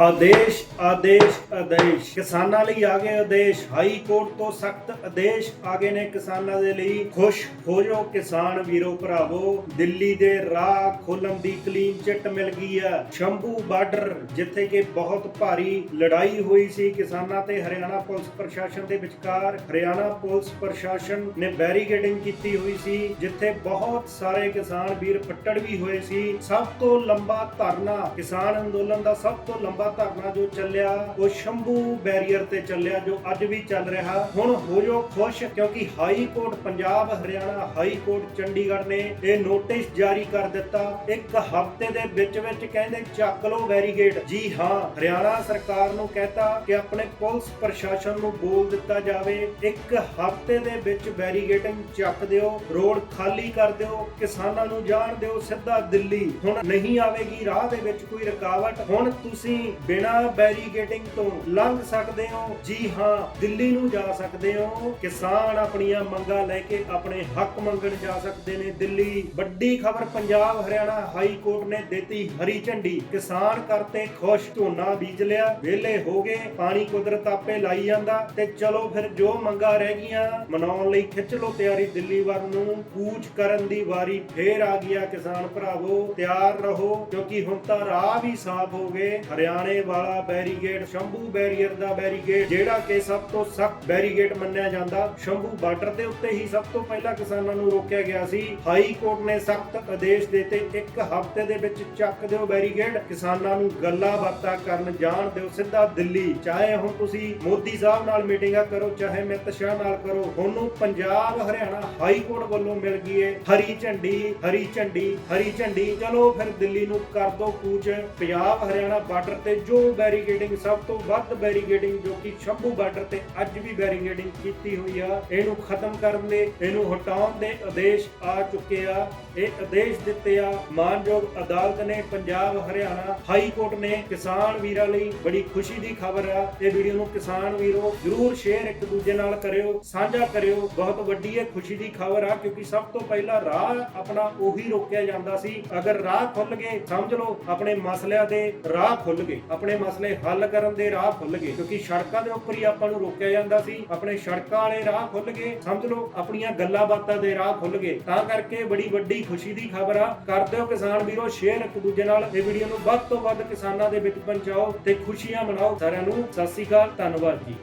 ਆਦੇਸ਼ ਆਦੇਸ਼ ਆਦੇਸ਼। ਕਿਸਾਨਾਂ ਲਈ ਆ ਗਏ ਆਦੇਸ਼। ਹਾਈ ਕੋਰਟ ਤੋਂ ਸਖਤ ਆਦੇਸ਼ ਆ ਗਏ ਨੇ ਕਿਸਾਨਾਂ ਦੇ ਲਈ। ਖੁਸ਼ ਹੋ ਜਾਓ ਕਿਸਾਨ ਵੀਰੋ ਭਰਾਵੋ। ਦਿੱਲੀ ਦੇ ਰਾਹ ਖੋਲਣ ਦੀ ਕਲੀਨ ਚਿੱਟ ਮਿਲ ਗਈ ਆ। ਸ਼ੰਭੂ ਬਾਰਡਰ, ਜਿੱਥੇ ਕਿ ਬਹੁਤ ਭਾਰੀ ਲੜਾਈ ਹੋਈ ਸੀ ਕਿਸਾਨਾਂ ਤੇ, ਹਰਿਆਣਾ ਪੁਲਿਸ ਪ੍ਰਸ਼ਾਸਨ ਦੇ ਵਿਚਕਾਰ। ਹਰਿਆਣਾ ਪੁਲਿਸ ਪ੍ਰਸ਼ਾਸਨ ਨੇ ਬੈਰੀਕੇਡਿੰਗ ਕੀਤੀ ਹੋਈ ਸੀ, ਜਿੱਥੇ ਬਹੁਤ ਸਾਰੇ ਕਿਸਾਨ ਵੀਰ ਪੱਟੜ ਵੀ ਹੋਏ ਸੀ। ਸਭ ਤੋਂ ਲੰਬਾ ਧਰਨਾ ਕਿਸਾਨ ਅੰਦੋਲਨ ਦਾ, ਸਭ ਤੋਂ ਲੰਬਾ ਧਰਨਾ ਜੋ ਚੱਲਿਆ, ਉਹ ਸ਼ੰਭੂ ਬੈਰੀਅਰ ਤੇ ਚੱਲਿਆ, ਜੋ ਅੱਜ ਵੀ ਚੱਲ ਰਿਹਾ। ਹੁਣ ਹੋ ਜਾਓ ਖੁਸ਼, ਕਿਉਂਕਿ high court Punjab, Haryana high court, Chandigarh ਨੇ ਇਹ ਨੋਟਿਸ ਜਾਰੀ ਕਰ ਦਿੱਤਾ। ਇੱਕ ਹਫ਼ਤੇ ਦੇ ਵਿੱਚ ਵਿੱਚ ਕਹਿੰਦੇ ਚੱਕ ਲਓ ਬੈਰੀਗੇਡ ਜੀ ਹਾਂ, ਹਰਿਆਣਾ ਸਰਕਾਰ ਨੂੰ ਕਹਤਾ ਕਿ ਆਪਣੇ ਪੁਲਿਸ ਪ੍ਰਸ਼ਾਸਨ ਨੂੰ ਬੋਲ ਦਿੱਤਾ ਜਾਵੇ। ਇੱਕ ਹਫ਼ਤੇ ਦੇ ਵਿੱਚ ਬੈਰੀਗੇਟਿੰਗ ਚੱਕ ਦਿਓ, ਰੋਡ ਖਾਲੀ ਕਰ ਦਿਓ, ਕਿਸਾਨਾਂ ਨੂੰ ਜਾਣ ਦਿਓ ਸਿੱਧਾ ਦਿੱਲੀ। ਹੁਣ ਨਹੀਂ ਆਵੇਗੀ ਰਾਹ ਦੇ ਵਿੱਚ ਕੋਈ ਰੁਕਾਵਟ। ਹੁਣ ਤੁਸੀਂ ਬਿਨਾਂ ਬੈਰੀਗੇਟਿੰਗ ਤੋਂ ਲੰਘ ਸਕਦੇ ਹੋ। ਜੀ ਹਾਂ, ਦਿੱਲੀ ਨੂੰ ਜਾ ਸਕਦੇ ਹੋ। ਕਿਸਾਨ ਆਪਣੀਆਂ ਮੰਗਾਂ ਲੈ ਕੇ ਆਪਣੇ ਹੱਕ ਮੰਗਣ ਜਾ ਸਕਦੇ ਨੇ। ਦਿੱਲੀ, ਵੱਡੀ ਖਬਰ ਪੰਜਾਬ, ਹਰਿਆਣਾ ਹਾਈ ਕੋਰਟ ਨੇ ਦਿੱਤੀ ਹਰੀ ਝੰਡੀ। ਕਿਸਾਨ ਕਰਤੇ ਖੁਸ਼, ਝੋਨਾ ਬੀਜ ਲਿਆ। ਵਿਹਲੇ ਹੋ ਗਏ, ਪਾਣੀ ਕੁਦਰਤ ਆਪੇ ਲਾਈ ਜਾਂਦਾ। ਤੇ ਚਲੋ ਫਿਰ ਜੋ ਮੰਗਾਂ ਰਹਿ ਗਈਆਂ, ਮਨਾਉਣ ਲਈ ਖਿੱਚ ਲੋ ਤਿਆਰੀ ਦਿੱਲੀ ਵੱਲ ਨੂੰ। ਕੂਚ ਕਰਨ ਦੀ ਵਾਰੀ ਫੇਰ ਆ ਗਿਆ ਕਿਸਾਨ ਭਰਾਵੋ। ਤਿਆਰ ਰਹੋ, ਕਿਉਂਕਿ ਹੁਣ ਤਾਂ ਰਾਹ ਵੀ ਸਾਫ਼ ਹੋ ਗਏ। ਹਰਿਆਣਾ ਵਾਲਾ ਬੈਰੀਗੇਡ ਸ਼ੰਭੂ ਬੈਰੀਅਰ ਦਾ ਬੈਰੀਗੇਡ ਜਿਹੜਾ ਕਿ ਸਭ ਤੋਂ ਸਖਤ ਬੈਰੀਗੇਡ ਮੰਨਿਆ ਜਾਂਦਾ। ਸ਼ੰਭੂ ਬਾਰਡਰ ਦੇ ਉੱਤੇ ਹੀ ਸਭ ਤੋਂ ਪਹਿਲਾਂ ਕਿਸਾਨਾਂ ਨੂੰ ਰੋਕਿਆ ਗਿਆ ਸੀ। ਹਾਈ ਕੋਰਟ ਨੇ ਸਖਤ ਆਦੇਸ਼ ਦਿੱਤੇ। ਇੱਕ ਹਫ਼ਤੇ ਦੇ ਵਿੱਚ ਚੱਕ ਦਿਓ ਬੈਰੀਗੇਡ ਕਿਸਾਨਾਂ ਨੂੰ ਗੱਲਾਂ ਬਾਤਾਂ ਕਰਨ ਜਾਣ ਦਿਓ ਸਿੱਧਾ ਦਿੱਲੀ। ਚਾਹੇ ਹੁਣ ਤੁਸੀਂ ਮੋਦੀ ਸਾਹਿਬ ਨਾਲ ਮੀਟਿੰਗਾਂ ਕਰੋ, ਚਾਹੇ ਅਮਿਤ ਸ਼ਾਹ ਨਾਲ ਕਰੋ ਉਹਨੂੰ ਪੰਜਾਬ, ਹਰਿਆਣਾ ਹਾਈ ਕੋਰਟ ਵੱਲੋਂ ਮਿਲ ਗਈ ਏ। ਹਰੀ ਝੰਡੀ ਹਰੀ ਝੰਡੀ ਹਰੀ ਝੰਡੀ। ਚਲੋ ਫਿਰ ਦਿੱਲੀ ਨੂੰ ਕਰ ਦੋ ਕੂਚ। ਪੰਜਾਬ, ਹਰਿਆਣਾ ਬਾਰਡਰ ਤੇ ਜੋ ਬੈਰੀਕੇਡਿੰਗ ਸਭ ਤੋਂ ਵੱਧ ਬੈਰੀਕੇਡਿੰਗ ਜੋ ਕਿ ਸ਼ੰਭੂ ਬਾਰਡਰ ਤੇ ਅੱਜ ਵੀ ਬੈਰੀਕੇਡਿੰਗ ਕੀਤੀ ਹੋਈ ਆ, ਇਹਨੂੰ ਖਤਮ ਕਰਨ ਦੇ, ਇਹਨੂੰ ਹਟਾਉਣ ਦੇ ਆਦੇਸ਼ ਆ ਚੁੱਕੇ ਆ। ਇਹ ਆਦੇਸ਼ ਦਿੱਤੇ ਆ, ਮਾਨਯੋਗ ਅਦਾਲਤ ਨੇ, ਪੰਜਾਬ, ਹਰਿਆਣਾ ਹਾਈ ਕੋਰਟ ਨੇ ਕਿਸਾਨ ਵੀਰਾਂ ਲਈ ਬੜੀ ਖੁਸ਼ੀ ਦੀ ਖਬਰ ਆ। ਇਹ ਵੀਡੀਓ ਨੂੰ ਕਿਸਾਨ ਵੀਰੋ ਜਰੂਰ ਸ਼ੇਅਰ ਇੱਕ ਦੂਜੇ ਨਾਲ ਕਰਿਓ, ਸਾਂਝਾ ਕਰਿਓ। ਬਹੁਤ ਵੱਡੀ ਹੈ ਖੁਸ਼ੀ ਦੀ ਖਬਰ ਆ, ਕਿਉਂਕਿ ਸਭ ਤੋਂ ਪਹਿਲਾਂ ਰਾਹ ਆਪਣਾ ਉਹੀ ਰੋਕਿਆ ਜਾਂਦਾ ਸੀ। ਅਗਰ ਰਾਹ ਖੁੱਲ ਗਏ, ਸਮਝ ਲਓ, ਆਪਣੇ ਮਸਲਿਆਂ ਦੇ ਰਾਹ ਖੁੱਲ ਗਏ। ਆਪਣੇ ਮਸਲੇ ਹੱਲ ਕਰਨ ਦੇ ਰਾਹ ਖੁੱਲ ਗਏ, ਕਿਉਂਕਿ ਸੜਕਾਂ ਦੇ ਉੱਪਰ ਹੀ ਆਪਾਂ ਨੂੰ ਰੋਕਿਆ ਜਾਂਦਾ ਸੀ, ਆਪਣੇ ਸੜਕਾਂ ਵਾਲੇ ਰਾਹ ਖੁੱਲ ਗਏ, ਸਮਝ ਲਓ, ਆਪਣੀਆਂ ਗੱਲਾਂ ਬਾਤਾਂ ਦੇ ਰਾਹ ਖੁੱਲ ਗਏ। ਤਾਂ ਕਰਕੇ ਬੜੀ ਵੱਡੀ ਖੁਸ਼ੀ ਦੀ ਖਬਰ ਆ, ਕਰ ਦਿਓ ਕਿਸਾਨ ਵੀਰੋ ਸ਼ੇਅਰ ਇੱਕ ਦੂਜੇ ਨਾਲ। ਇਹ ਵੀਡੀਓ ਨੂੰ ਵੱਧ ਤੋਂ ਵੱਧ ਕਿਸਾਨਾਂ ਦੇ ਵਿੱਚ ਪਹੁੰਚਾਓ ਤੇ ਖੁਸ਼ੀਆਂ ਮਨਾਓ ਸਾਰਿਆਂ ਨੂੰ। ਸਤਿ ਸ਼੍ਰੀ ਅਕਾਲ, ਧੰਨਵਾਦ ਜੀ।